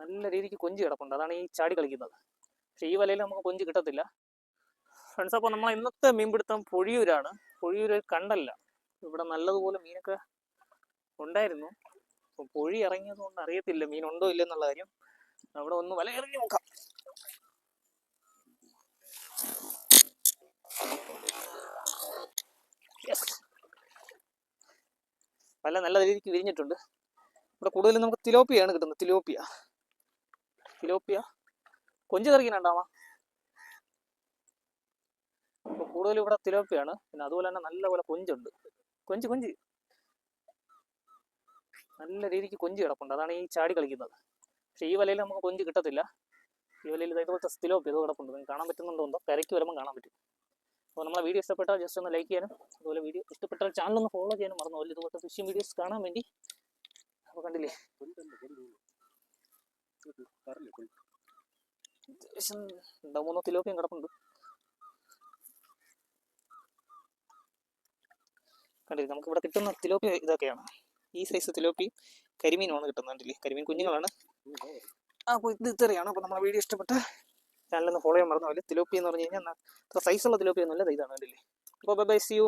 നല്ല രീതിക്ക് കൊഞ്ച് കിടപ്പുണ്ട്. അതാണ് ഈ ചാടി കളിക്കുന്നത്. പക്ഷേ ഈ വലയിൽ നമുക്ക് കൊഞ്ച് കിട്ടത്തില്ല. ഫ്രണ്ട്സ് അപ്പോൾ നമ്മൾ ഇന്നത്തെ മീൻപിടുത്തം പൊഴിയൂരാണ്. പൊഴിയൂർ കണ്ടല്ല. ഇവിടെ നല്ലതുപോലെ മീനൊക്കെ ഉണ്ടായിരുന്നു. അപ്പോൾ പൊഴി ഇറങ്ങിയത് കൊണ്ട് അറിയത്തില്ല മീൻ ഉണ്ടോ ഇല്ലെന്നുള്ള കാര്യം. അവിടെ ഒന്ന് വല ഇറങ്ങി നോക്കാം. വല നല്ല രീതിക്ക് വിരിഞ്ഞിട്ടുണ്ട്. ഇവിടെ കൂടുതലും നമുക്ക് തിലോപ്പിയാണ് കിട്ടുന്നത്. തിലോപ്പിയ. തിലോപ്പിയ കൊഞ്ച് തെറിക്കുന്നുണ്ടാവാ അപ്പോൾ കൂടുതലും ഇവിടെ തിലോപ്പിയാണ് പിന്നെ അതുപോലെ തന്നെ നല്ലപോലെ കൊഞ്ചുണ്ട്. കൊഞ്ച് കൊഞ്ച്. നല്ല രീതിക്ക് കൊഞ്ച് കിടപ്പുണ്ട്. അതാണ് ഈ ചാടി കളിക്കുന്നത്. പക്ഷെ ഈ വലയിൽ നമുക്ക് കൊഞ്ച് കിട്ടത്തില്ല. ഈ വലയിൽ ഇതേപോലത്തെ തിലോപ്പി ഇത് കിടപ്പുണ്ട്. നിങ്ങൾക്ക് കാണാൻ പറ്റുന്നുണ്ടോ എന്തോ? കരയ്ക്ക് വരുമ്പോൾ കാണാൻ പറ്റും. അപ്പോൾ നമ്മളെ വീഡിയോ ഇഷ്ടപ്പെട്ടാൽ ജസ്റ്റ് ഒന്ന് ലൈക്ക് ചെയ്യാനും അതുപോലെ വീഡിയോ ഇഷ്ടപ്പെട്ടാൽ ചാനൽ ഒന്ന് ഫോളോ ചെയ്യാനും മറന്നു. പോലെ ഇതുപോലത്തെ ഫിഷിംഗ് വീഡിയോസ് കാണാൻ വേണ്ടി. അപ്പോൾ കണ്ടില്ലേ? അത്യാവശ്യം രണ്ടോ മൂന്നോ തിലോപ്പിയും കിടപ്പുണ്ട്. കണ്ടില്ലേ? നമുക്ക് ഇവിടെ കിട്ടുന്ന തിലോപ്പി ഇതൊക്കെയാണ്. ഈ സൈസ് തിലോപ്പി കരിമീനുമാണ് കിട്ടുന്നത്. കണ്ടില്ലേ? കരിമീൻ കുഞ്ഞുങ്ങളാണ്. അപ്പോൾ ഇത് ഇത്രയാണ് അപ്പോൾ നമ്മുടെ വീഡിയോ ഇഷ്ടപ്പെട്ട ചാനലൊന്ന് ഫോളോ ചെയ്യാൻ മറന്നു. പോലെ തിലോപ്പി എന്ന് പറഞ്ഞു കഴിഞ്ഞാൽ അത്ര സൈസുള്ള തിലോപ്പി ഒന്നുമില്ല ഇതാണ്. കണ്ടില്ലേ? അപ്പോൾ ബൈ ബൈ സി യു